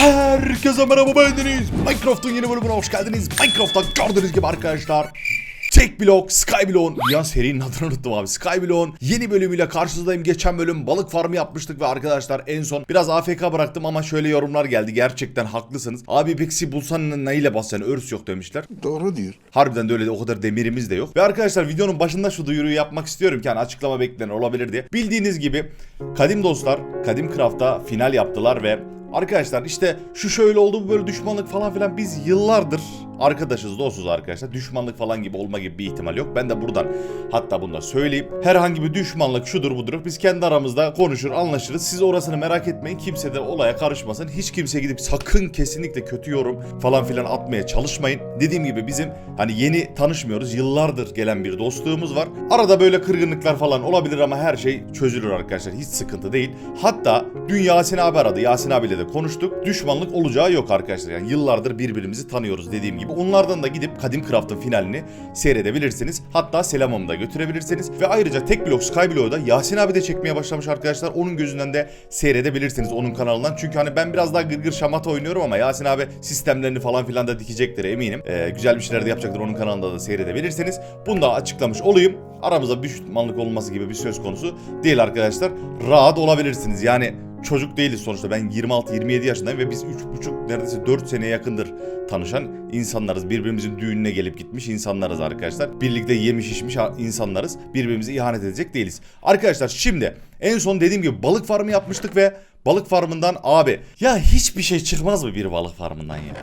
Herkese merhaba ben Deniz. Minecraft'ın yeni bölümüne hoş geldiniz. Minecraft'ta gördüğünüz gibi arkadaşlar. Tek blok Skyblock'un ya serinin adını unuttum abi. Skyblock'un yeni bölümüyle karşınızdayım. Geçen bölüm balık farmı yapmıştık ve arkadaşlar en son biraz AFK bıraktım ama şöyle yorumlar geldi. Gerçekten haklısınız. Abi Pixie bulsan neyle basacaksın? Örs yok demişler. Doğru diyor. Harbiden de öyle de o kadar demirimiz de yok. Ve arkadaşlar videonun başında şu duyuruyu yapmak istiyorum ki hani açıklama beklenen olabilir diye. Bildiğiniz gibi kadim dostlar Kadim Craft'ta final yaptılar ve Arkadaşlar işte şu şöyle oldu bu böyle düşmanlık falan filan biz yıllardır arkadaşız dostuz arkadaşlar. Düşmanlık falan gibi olma gibi bir ihtimal yok. Ben de buradan hatta bunu da söyleyeyim. Herhangi bir düşmanlık şudur budur biz kendi aramızda konuşur anlaşırız. Siz orasını merak etmeyin. Kimse de olaya karışmasın. Hiç kimse gidip sakın kesinlikle kötü yorum falan filan atmaya çalışmayın. Dediğim gibi bizim hani yeni tanışmıyoruz. Yıllardır gelen bir dostluğumuz var. Arada böyle kırgınlıklar falan olabilir ama her şey çözülür arkadaşlar. Hiç sıkıntı değil. Hatta dün Yasin abi aradı. Yasin abiyle de konuştuk. Düşmanlık olacağı yok arkadaşlar. Yani yıllardır birbirimizi tanıyoruz dediğim gibi. Onlardan da gidip Kadim Craft'ın finalini seyredebilirsiniz. Hatta selamımı da götürebilirsiniz. Ve ayrıca tek blok Skyblock'u da Yasin abi de çekmeye başlamış arkadaşlar. Onun gözünden de seyredebilirsiniz onun kanalından. Çünkü hani ben biraz daha gırgır şamata oynuyorum ama Yasin abi sistemlerini falan filan da dikecektir eminim. Ee, güzel bir şeyler de yapacaktır onun kanalında da seyredebilirsiniz. Bunu da açıklamış olayım. Aramızda bir düşmanlık olması gibi bir söz konusu değil arkadaşlar. Rahat olabilirsiniz. Yani çocuk değiliz sonuçta. Ben 26-27 yaşındayım ve biz 3,5 neredeyse 4 seneye yakındır tanışan insanlarız. Birbirimizin düğününe gelip gitmiş insanlarız arkadaşlar. Birlikte yemiş içmiş insanlarız. Birbirimize ihanet edecek değiliz. Arkadaşlar şimdi en son dediğim gibi balık farmı yapmıştık ve balık farmından abi ya hiçbir şey çıkmaz mı bir balık farmından ya?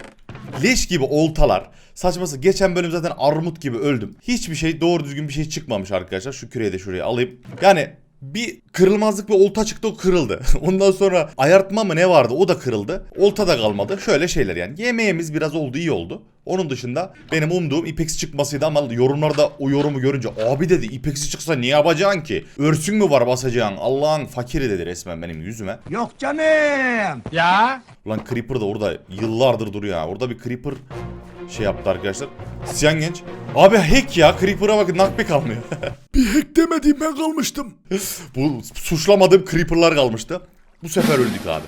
Leş gibi oltalar. Saçması geçen bölüm zaten armut gibi öldüm. Hiçbir şey doğru düzgün bir şey çıkmamış arkadaşlar. Şu küreyi de şuraya alayım. Yani bir kırılmazlık bir olta çıktı o kırıldı. Ondan sonra ayartma mı ne vardı o da kırıldı. Olta da kalmadı. Şöyle şeyler yani. Yemeğimiz biraz oldu iyi oldu. Onun dışında benim umduğum ipeksi çıkmasıydı ama yorumlarda o yorumu görünce abi dedi ipeksi çıksa ne yapacaksın ki? Örsün mü var basacaksın? Allah'ın fakiri dedi resmen benim yüzüme. Yok canım. Ya Ulan Creeper da orada yıllardır duruyor ha. Orada bir Creeper şey yaptı arkadaşlar. Siyan genç. Abi hack ya. Creeper'a bakın nakbe kalmıyor. bir hack demediğim ben kalmıştım. Bu suçlamadığım Creeper'lar kalmıştı. Bu sefer öldük abi.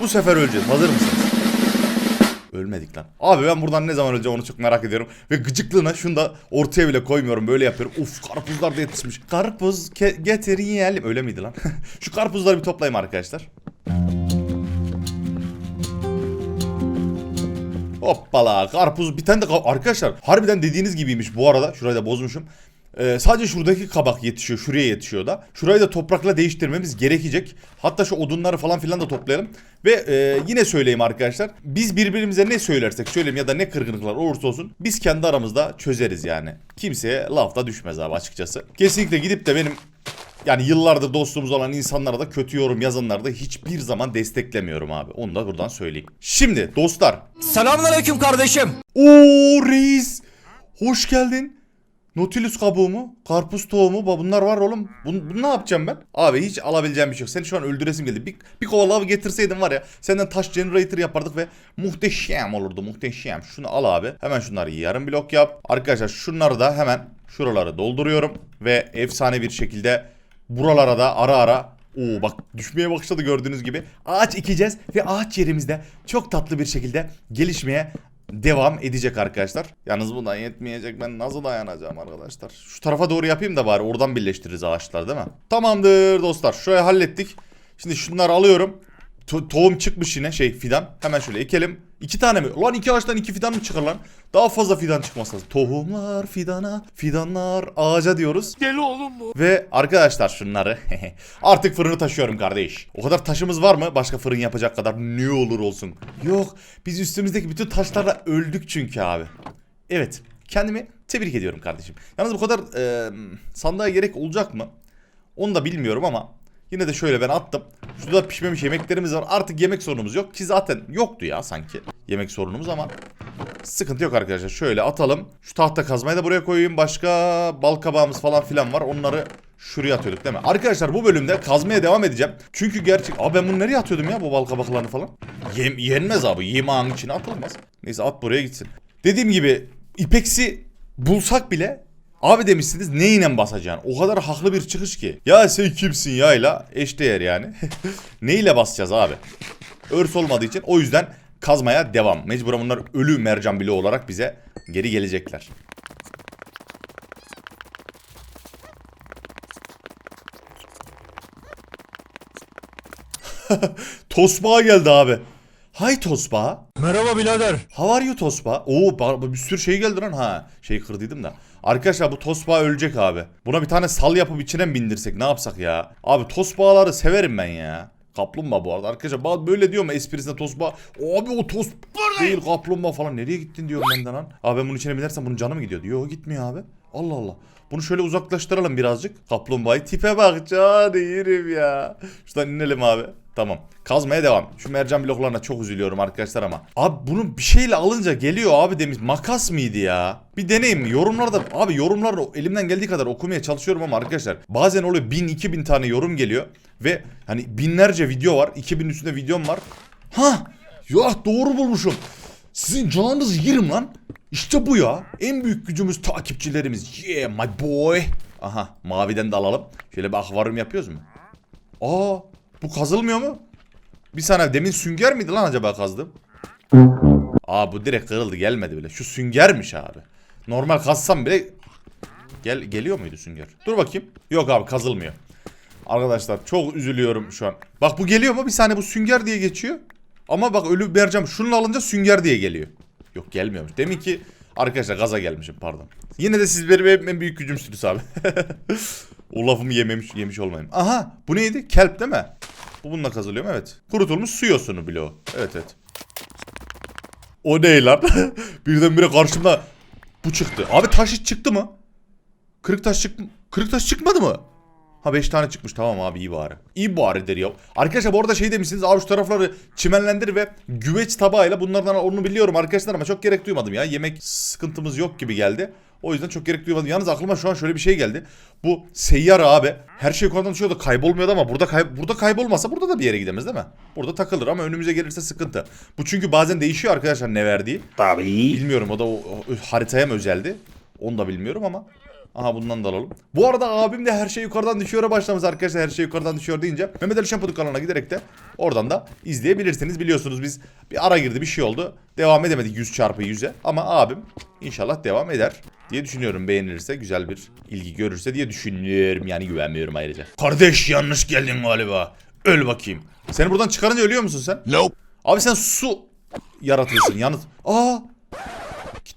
Bu sefer öleceğiz. Hazır mısınız? Ölmedik lan. Abi ben buradan ne zaman öleceğim onu çok merak ediyorum. Ve gıcıklığına şunu da ortaya bile koymuyorum. Böyle yapıyorum. Uf karpuzlar da yetişmiş. Karpuz ke- getir yiyelim. Öyle miydi lan? Şu karpuzları bir toplayayım arkadaşlar. Hoppala karpuz bir tane de ka- arkadaşlar harbiden dediğiniz gibiymiş bu arada şurayı da bozmuşum. Ee, sadece şuradaki kabak yetişiyor şuraya yetişiyor da. Şurayı da toprakla değiştirmemiz gerekecek. Hatta şu odunları falan filan da toplayalım. Ve e, yine söyleyeyim arkadaşlar. Biz birbirimize ne söylersek söyleyeyim ya da ne kırgınlıklar olursa olsun biz kendi aramızda çözeriz yani. Kimseye lafta düşmez abi açıkçası. Kesinlikle gidip de benim yani yıllardır dostluğumuz olan insanlara da kötü yorum yazanları da hiçbir zaman desteklemiyorum abi. Onu da buradan söyleyeyim. Şimdi dostlar. selamünaleyküm kardeşim. Oo reis. Hoş geldin. Nautilus kabuğu mu? Karpuz tohumu mu? Bunlar var oğlum. Bunu, bunu ne yapacağım ben? Abi hiç alabileceğim bir şey yok. Seni şu an öldüresim geldi. Bir, bir kova lav getirseydin var ya. Senden taş generator yapardık ve muhteşem olurdu. Muhteşem. Şunu al abi. Hemen şunları yarım blok yap. Arkadaşlar şunları da hemen şuraları dolduruyorum. Ve efsane bir şekilde buralara da ara ara Oo bak düşmeye başladı gördüğünüz gibi. Ağaç ekeceğiz ve ağaç yerimizde çok tatlı bir şekilde gelişmeye devam edecek arkadaşlar. Yalnız bu da yetmeyecek. Ben nasıl dayanacağım arkadaşlar? Şu tarafa doğru yapayım da bari oradan birleştiririz ağaçlar değil mi? Tamamdır dostlar. Şurayı hallettik. Şimdi şunları alıyorum. To- tohum çıkmış yine şey fidan. Hemen şöyle ekelim. İki tane mi? Lan iki ağaçtan iki fidan mı çıkar lan? Daha fazla fidan çıkması lazım. Tohumlar fidana, fidanlar ağaca diyoruz. Deli oğlum bu. Ve arkadaşlar şunları artık fırını taşıyorum kardeş. O kadar taşımız var mı? Başka fırın yapacak kadar ne olur olsun. Yok biz üstümüzdeki bütün taşlarla öldük çünkü abi. Evet kendimi tebrik ediyorum kardeşim. Yalnız bu kadar e, sandığa gerek olacak mı? Onu da bilmiyorum ama yine de şöyle ben attım. Şurada pişmemiş yemeklerimiz var. Artık yemek sorunumuz yok ki zaten yoktu ya sanki yemek sorunumuz ama Sıkıntı yok arkadaşlar. Şöyle atalım. Şu tahta kazmayı da buraya koyayım. Başka bal kabağımız falan filan var. Onları şuraya atıyorduk değil mi? Arkadaşlar bu bölümde kazmaya devam edeceğim. Çünkü gerçek... Abi ben bunu nereye atıyordum ya bu bal kabaklarını falan? Yem, yenmez abi. Yemeğin içine atılmaz. Neyse at buraya gitsin. Dediğim gibi ipeksi bulsak bile Abi demişsiniz neyle basacaksın? O kadar haklı bir çıkış ki. Ya sen kimsin ya ile eşdeğer yani. neyle basacağız abi? Örs olmadığı için o yüzden kazmaya devam. Mecburen bunlar ölü mercan bloğu olarak bize geri gelecekler. Tosbağa geldi abi. Hay Tosbağa. Merhaba birader. How are you Tosba? Oo bir sürü şey geldi lan ha. Şey kırdıydım da. Arkadaşlar bu Tosba ölecek abi. Buna bir tane sal yapıp içine mi bindirsek ne yapsak ya? Abi Tosbağaları severim ben ya. Kaplumbağa bu arada. Arkadaşlar böyle diyor mu esprisinde Tosba. Abi o tos değil kaplumbağa falan. Nereye gittin diyorum benden lan. Abi ben bunun içine binersem bunun canı mı gidiyor? Yok gitmiyor abi. Allah Allah. Bunu şöyle uzaklaştıralım birazcık. Kaplumbağayı tipe bak canı yerim ya. Şuradan inelim abi. Tamam. Kazmaya devam. Şu mercan bloklarına çok üzülüyorum arkadaşlar ama. Abi bunu bir şeyle alınca geliyor abi demiş. Makas mıydı ya? Bir deneyim. Yorumlarda abi yorumlarda elimden geldiği kadar okumaya çalışıyorum ama arkadaşlar bazen oluyor 1000 2000 tane yorum geliyor ve hani binlerce video var. 2000 üstünde videom var. Ha! Ya doğru bulmuşum. Sizin canınızı yerim lan. İşte bu ya. En büyük gücümüz takipçilerimiz. Yeah my boy. Aha maviden de alalım. Şöyle bir akvaryum yapıyoruz mu? Aa bu kazılmıyor mu? Bir saniye demin sünger miydi lan acaba kazdım? Aa bu direkt kırıldı gelmedi bile. Şu süngermiş abi. Normal kazsam bile Gel geliyor muydu sünger? Dur bakayım. Yok abi kazılmıyor. Arkadaşlar çok üzülüyorum şu an. Bak bu geliyor mu? Bir saniye bu sünger diye geçiyor. Ama bak ölü mercan şununla alınca sünger diye geliyor. Yok gelmiyormuş. Demin ki arkadaşlar gaza gelmişim pardon. Yine de siz benim en, en büyük gücümsünüz abi. o lafımı yememiş, yemiş olmayayım. Aha bu neydi? Kelp değil mi? Bu bununla kazılıyor mu? Evet. Kurutulmuş su yosunu o. Evet evet. O ne lan? Birdenbire karşımda bu çıktı. Abi taş hiç çıktı mı? Kırık taş çık Kırık taş çıkmadı mı? Ha 5 tane çıkmış tamam abi iyi bari. İyi baridir ya. Arkadaşlar bu arada şey demişsiniz abi şu tarafları çimenlendir ve güveç tabağıyla bunlardan onu biliyorum arkadaşlar ama çok gerek duymadım ya. Yemek sıkıntımız yok gibi geldi. O yüzden çok gerek duymadım. Yalnız aklıma şu an şöyle bir şey geldi. Bu seyyar abi her şey düşüyordu kaybolmuyordu ama burada kay burada kaybolmasa burada da bir yere gidemez değil mi? Burada takılır ama önümüze gelirse sıkıntı. Bu çünkü bazen değişiyor arkadaşlar ne verdiği. Tabii. Bilmiyorum o da o, o haritaya mı özeldi? Onu da bilmiyorum ama. Aha bundan da alalım. Bu arada abim de her şey yukarıdan düşüyor'a başlamış arkadaşlar. Her şey yukarıdan düşüyor deyince Mehmet Ali Şampuduk kanalına giderek de oradan da izleyebilirsiniz. Biliyorsunuz biz bir ara girdi bir şey oldu. Devam edemedik 100 çarpı 100'e. Ama abim inşallah devam eder diye düşünüyorum. Beğenilirse güzel bir ilgi görürse diye düşünüyorum. Yani güvenmiyorum ayrıca. Kardeş yanlış geldin galiba. Öl bakayım. Seni buradan çıkarınca ölüyor musun sen? Nope. Abi sen su yaratırsın yalnız. Aa!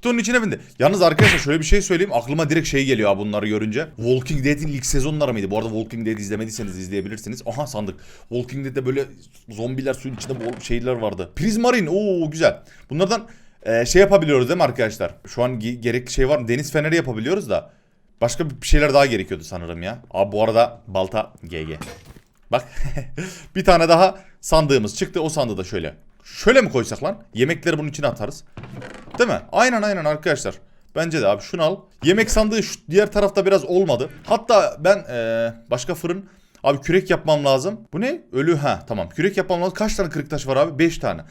Onun içine bindi. Yalnız arkadaşlar şöyle bir şey söyleyeyim. Aklıma direkt şey geliyor abi bunları görünce. Walking Dead'in ilk sezonları mıydı? Bu arada Walking Dead izlemediyseniz izleyebilirsiniz. Aha sandık. Walking Dead'de böyle zombiler suyun içinde bol şeyler vardı. Prismarin. Oo güzel. Bunlardan e, şey yapabiliyoruz değil mi arkadaşlar? Şu an ge- gerekli şey var mı? Deniz feneri yapabiliyoruz da. Başka bir şeyler daha gerekiyordu sanırım ya. Abi bu arada balta GG. Bak bir tane daha sandığımız çıktı. O sandığı da şöyle. Şöyle mi koysak lan? Yemekleri bunun içine atarız. Değil mi? Aynen aynen arkadaşlar. Bence de abi şunu al. Yemek sandığı şu diğer tarafta biraz olmadı. Hatta ben eee, başka fırın Abi kürek yapmam lazım. Bu ne? Ölü ha tamam. Kürek yapmam lazım. Kaç tane kırık taş var abi? 5 tane.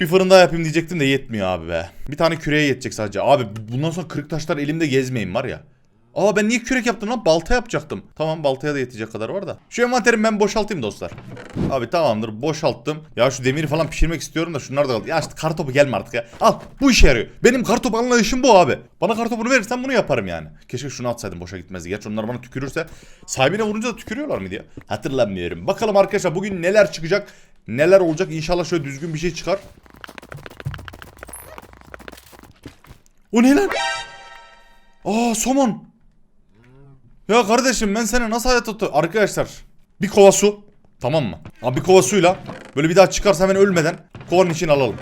Bir fırın daha yapayım diyecektim de yetmiyor abi be. Bir tane küreğe yetecek sadece. Abi bundan sonra kırık taşlar elimde gezmeyin var ya. Aa ben niye kürek yaptım lan? Balta yapacaktım. Tamam baltaya da yetecek kadar var da. Şu envanterimi ben boşaltayım dostlar. Abi tamamdır boşalttım. Ya şu demiri falan pişirmek istiyorum da şunlar da kaldı. Ya işte kartopu gelme artık ya. Al bu işe yarıyor. Benim kartop anlayışım bu abi. Bana kartopunu verirsen bunu yaparım yani. Keşke şunu atsaydım boşa gitmezdi. Gerçi onlar bana tükürürse sahibine vurunca da tükürüyorlar mı diye. Hatırlamıyorum. Bakalım arkadaşlar bugün neler çıkacak. Neler olacak. İnşallah şöyle düzgün bir şey çıkar. O ne lan? Aa somon. Ya kardeşim ben seni nasıl hayat tuttu? Arkadaşlar bir kova su. Tamam mı? Abi bir kova suyla böyle bir daha çıkarsa hemen ölmeden kovanın içine alalım.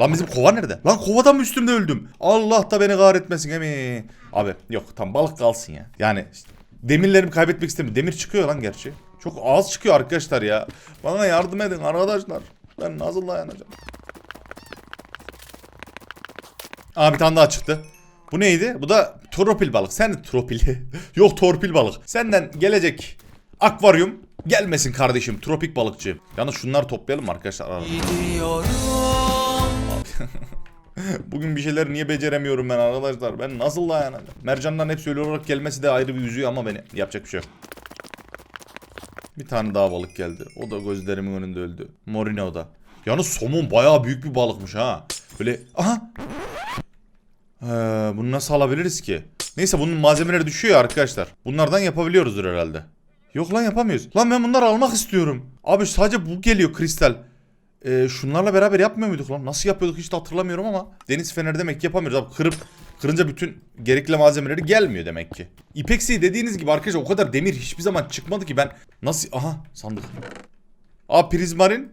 Lan bizim kova nerede? Lan kovadan mı üstümde öldüm? Allah da beni kahretmesin emi. Abi yok tam balık kalsın ya. Yani işte, demirlerimi kaybetmek istemiyorum. Demir çıkıyor lan gerçi. Çok az çıkıyor arkadaşlar ya. Bana yardım edin arkadaşlar. Ben nasıl dayanacağım? Aa bir tane daha çıktı. Bu neydi? Bu da tropil balık. Sen tropil. Yok torpil balık. Senden gelecek akvaryum gelmesin kardeşim. Tropik balıkçı. Yalnız şunları toplayalım arkadaşlar? Bugün bir şeyler niye beceremiyorum ben arkadaşlar? Ben nasıl dayanacağım? Mercanların hepsi ölü olarak gelmesi de ayrı bir üzüyor ama beni. Yapacak bir şey yok. Bir tane daha balık geldi. O da gözlerimin önünde öldü. Morina o da. Yalnız somun bayağı büyük bir balıkmış ha. Böyle aha. Ee, bunu nasıl alabiliriz ki? Neyse bunun malzemeleri düşüyor arkadaşlar. Bunlardan yapabiliyoruzdur herhalde. Yok lan yapamıyoruz. Lan ben bunları almak istiyorum. Abi sadece bu geliyor kristal. Ee, şunlarla beraber yapmıyor muyduk lan? Nasıl yapıyorduk hiç de hatırlamıyorum ama. Deniz feneri demek ki yapamıyoruz abi. Kırıp kırınca bütün gerekli malzemeleri gelmiyor demek ki. İpeksi dediğiniz gibi arkadaşlar o kadar demir hiçbir zaman çıkmadı ki ben nasıl... Aha sandık. Aa prizmarin.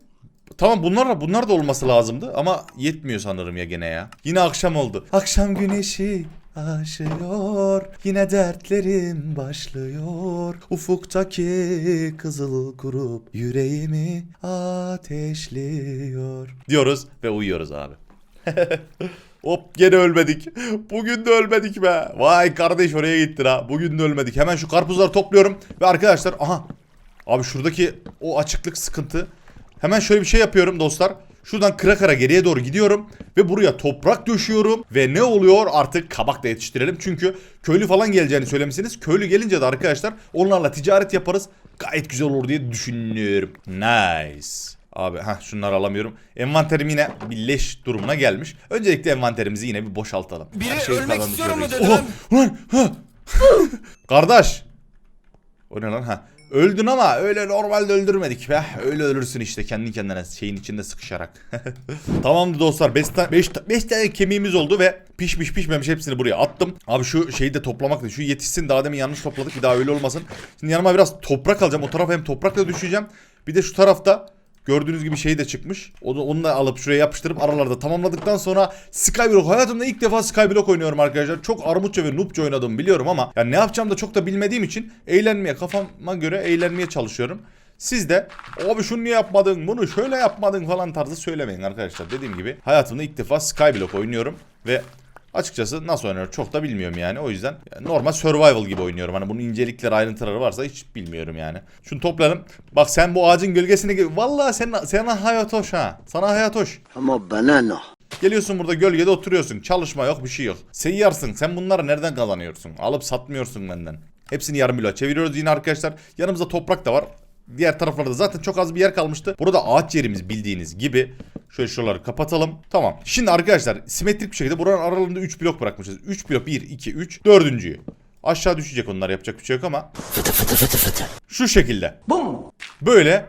Tamam bunlarla bunlar da olması lazımdı ama yetmiyor sanırım ya gene ya. Yine akşam oldu. Akşam güneşi aşıyor. Yine dertlerim başlıyor. Ufuktaki kızıl grup yüreğimi ateşliyor. Diyoruz ve uyuyoruz abi. Hop gene ölmedik. Bugün de ölmedik be. Vay kardeş oraya gittin ha. Bugün de ölmedik. Hemen şu karpuzları topluyorum. Ve arkadaşlar aha. Abi şuradaki o açıklık sıkıntı. Hemen şöyle bir şey yapıyorum dostlar. Şuradan kıra kıra geriye doğru gidiyorum. Ve buraya toprak döşüyorum. Ve ne oluyor artık kabak da yetiştirelim. Çünkü köylü falan geleceğini söylemişsiniz. Köylü gelince de arkadaşlar onlarla ticaret yaparız. Gayet güzel olur diye düşünüyorum. Nice. Abi ha şunları alamıyorum. Envanterim yine bir leş durumuna gelmiş. Öncelikle envanterimizi yine bir boşaltalım. Biri Her şeyi ölmek istiyorum mu böyleyiz. dedi Oha, lan? lan, ha. Kardeş. O ne lan ha? Öldün ama öyle normalde öldürmedik be. Öyle ölürsün işte kendi kendine şeyin içinde sıkışarak. Tamamdır dostlar 5 ta beş ta beş tane kemiğimiz oldu ve pişmiş pişmemiş hepsini buraya attım. Abi şu şeyi de toplamak da şu yetişsin daha demin yanlış topladık bir daha öyle olmasın. Şimdi yanıma biraz toprak alacağım. O tarafa hem toprakla düşeceğim. Bir de şu tarafta Gördüğünüz gibi şey de çıkmış. Onu, onu da alıp şuraya yapıştırıp aralarda tamamladıktan sonra Skyblock. Hayatımda ilk defa Skyblock oynuyorum arkadaşlar. Çok armutça ve noobça oynadım biliyorum ama yani ne yapacağım da çok da bilmediğim için eğlenmeye kafama göre eğlenmeye çalışıyorum. Siz de abi şunu niye yapmadın bunu şöyle yapmadın falan tarzı söylemeyin arkadaşlar. Dediğim gibi hayatımda ilk defa Skyblock oynuyorum ve Açıkçası nasıl oynanır çok da bilmiyorum yani. O yüzden normal survival gibi oynuyorum. Hani bunun incelikleri ayrıntıları varsa hiç bilmiyorum yani. Şunu toplayalım. Bak sen bu ağacın gölgesine gel. Vallahi sen, sana hayat hoş ha. Sana hayat hoş. Ama bana ne? Geliyorsun burada gölgede oturuyorsun. Çalışma yok bir şey yok. Seyyarsın. Sen bunları nereden kazanıyorsun? Alıp satmıyorsun benden. Hepsini yarım kilo çeviriyoruz yine arkadaşlar. Yanımızda toprak da var. Diğer taraflarda zaten çok az bir yer kalmıştı. Burada ağaç yerimiz bildiğiniz gibi. Şöyle şuraları kapatalım. Tamam. Şimdi arkadaşlar simetrik bir şekilde buranın aralarında 3 blok bırakmışız. 3 blok 1, 2, 3. Dördüncüyü. Aşağı düşecek onlar yapacak bir şey yok ama. Şu şekilde. Böyle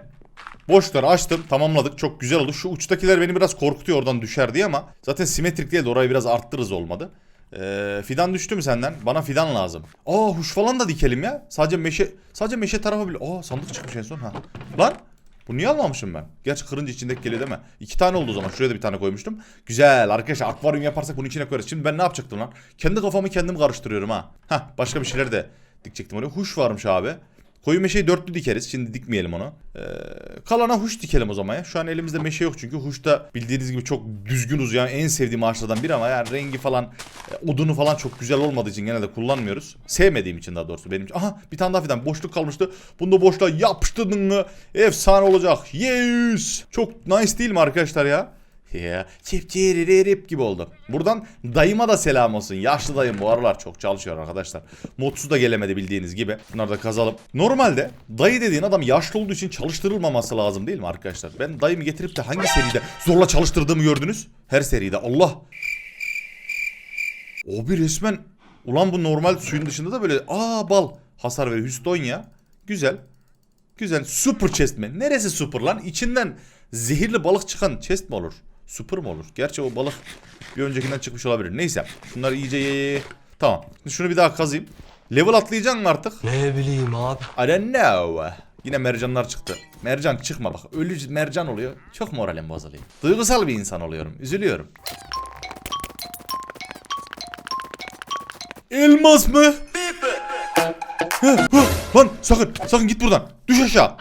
boşları açtım tamamladık çok güzel oldu. Şu uçtakiler beni biraz korkutuyor oradan düşer diye ama zaten simetrik değil de orayı biraz arttırırız olmadı. Ee, fidan düştü mü senden? Bana fidan lazım. Aa huş falan da dikelim ya. Sadece meşe sadece meşe tarafı bile. Aa sandık çıkmış en son ha. Lan bu niye almamışım ben? Gerçi kırınca içindeki geliyor değil mi? İki tane oldu o zaman. Şuraya da bir tane koymuştum. Güzel arkadaşlar akvaryum yaparsak bunun içine koyarız. Şimdi ben ne yapacaktım lan? Kendi kafamı kendim karıştırıyorum ha. Hah başka bir şeyler de dikecektim oraya. Huş varmış abi. Koyu meşeyi dörtlü dikeriz. Şimdi dikmeyelim onu. Ee, kalana huş dikelim o zaman ya. Şu an elimizde meşe yok çünkü huş da bildiğiniz gibi çok düzgün uzayan en sevdiğim ağaçlardan biri ama yani rengi falan e, odunu falan çok güzel olmadığı için genelde kullanmıyoruz. Sevmediğim için daha doğrusu benim için. Aha bir tane daha fidan boşluk kalmıştı. Bunu da boşluğa yapıştırdın mı efsane olacak. Yes. Çok nice değil mi arkadaşlar ya? Ya çipçiririp gibi oldu. Buradan dayıma da selam olsun. Yaşlı dayım bu aralar çok çalışıyor arkadaşlar. Modsuz da gelemedi bildiğiniz gibi. Bunları da kazalım. Normalde dayı dediğin adam yaşlı olduğu için çalıştırılmaması lazım değil mi arkadaşlar? Ben dayımı getirip de hangi seride zorla çalıştırdığımı gördünüz? Her seride. Allah. O bir resmen. Ulan bu normal suyun dışında da böyle aa bal hasar veriyor. Hüstonya. Güzel. Güzel. Super chest mi? Neresi super lan? İçinden zehirli balık çıkan chest mi olur? Super mı olur? Gerçi o balık bir öncekinden çıkmış olabilir. Neyse. Şunları iyice ye. Tamam. Şunu bir daha kazayım. Level atlayacaksın mı artık? Ne bileyim abi. I don't know. Yine mercanlar çıktı. Mercan çıkma bak. Ölü mercan oluyor. Çok moralim bozuluyor. Duygusal bir insan oluyorum. Üzülüyorum. Elmas mı? Lan sakın sakın git buradan. Düş aşağı.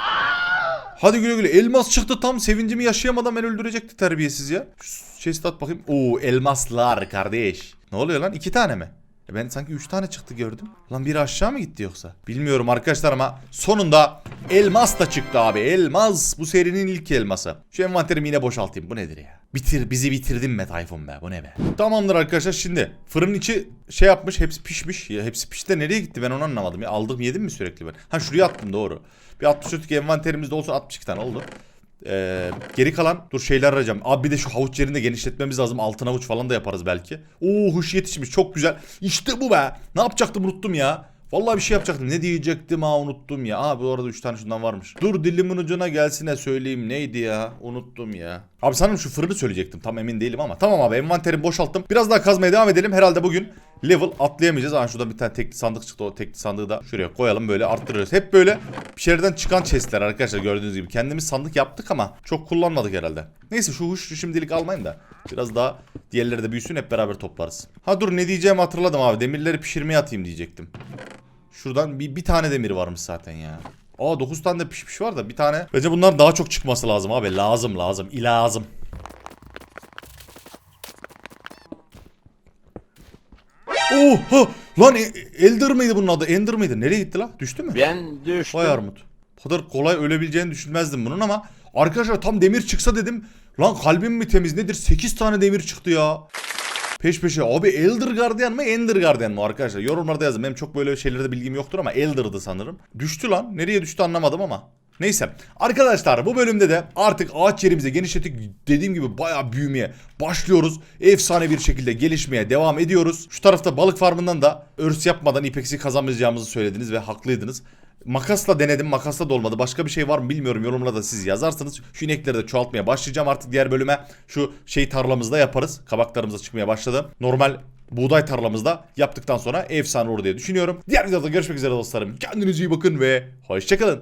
Hadi güle güle. Elmas çıktı tam sevincimi yaşayamadan beni öldürecekti terbiyesiz ya. Şu chest at bakayım. Oo elmaslar kardeş. Ne oluyor lan? İki tane mi? E ben sanki 3 tane çıktı gördüm. Lan biri aşağı mı gitti yoksa? Bilmiyorum arkadaşlar ama sonunda elmas da çıktı abi. Elmas bu serinin ilk elması. Şu envanterimi yine boşaltayım. Bu nedir ya? Bitir bizi bitirdin be Tayfun be. Bu ne be? Tamamdır arkadaşlar şimdi. Fırının içi şey yapmış. Hepsi pişmiş. Ya hepsi pişti de nereye gitti ben onu anlamadım. Ya aldım yedim mi sürekli ben? Ha şuraya attım doğru. Bir 64 envanterimizde olsun 62 tane oldu. Ee, geri kalan dur şeyler arayacağım. Abi bir de şu havuç yerini de genişletmemiz lazım. Altın havuç falan da yaparız belki. Oo huş yetişmiş çok güzel. İşte bu be. Ne yapacaktım unuttum ya. Vallahi bir şey yapacaktım. Ne diyecektim ha unuttum ya. Aa bu arada 3 tane şundan varmış. Dur dilimin ucuna gelsine söyleyeyim neydi ya. Unuttum ya. Abi sanırım şu fırını söyleyecektim. Tam emin değilim ama. Tamam abi envanterimi boşalttım. Biraz daha kazmaya devam edelim. Herhalde bugün level atlayamayacağız. Aa şurada bir tane tekli sandık çıktı. O tekli sandığı da şuraya koyalım böyle arttırırız. Hep böyle bir şeylerden çıkan chestler arkadaşlar gördüğünüz gibi. Kendimiz sandık yaptık ama çok kullanmadık herhalde. Neyse şu huşu şimdilik almayın da. Biraz daha diğerleri de büyüsün hep beraber toplarız. Ha dur ne diyeceğimi hatırladım abi. Demirleri pişirmeye atayım diyecektim. Şuradan bir, bir tane demir varmış zaten ya. Aa 9 tane de pişmiş var da bir tane. Bence bunlar daha çok çıkması lazım abi. Lazım lazım. İlazım. Oha! Lan e- Elder mıydı bunun adı? Ender mıydı? Nereye gitti la? Düştü mü? Ben düştüm. Vay armut. Bu kadar kolay ölebileceğini düşünmezdim bunun ama arkadaşlar tam demir çıksa dedim. Lan kalbim mi temiz nedir? 8 tane demir çıktı ya. Peş peşe. Abi Elder Guardian mı Ender Guardian mı arkadaşlar? Yorumlarda yazın. Benim çok böyle şeylerde bilgim yoktur ama Elder'dı sanırım. Düştü lan. Nereye düştü anlamadım ama. Neyse. Arkadaşlar bu bölümde de artık ağaç yerimize genişlettik. Dediğim gibi bayağı büyümeye başlıyoruz. Efsane bir şekilde gelişmeye devam ediyoruz. Şu tarafta balık farmından da örs yapmadan ipeksi kazanmayacağımızı söylediniz ve haklıydınız. Makasla denedim. Makasla da olmadı. Başka bir şey var mı bilmiyorum. Yorumlara da siz yazarsınız. Şu inekleri de çoğaltmaya başlayacağım artık diğer bölüme. Şu şey tarlamızda yaparız. Kabaklarımız da çıkmaya başladı. Normal buğday tarlamızda yaptıktan sonra efsane olur diye düşünüyorum. Diğer videoda görüşmek üzere dostlarım. Kendinize iyi bakın ve hoşçakalın.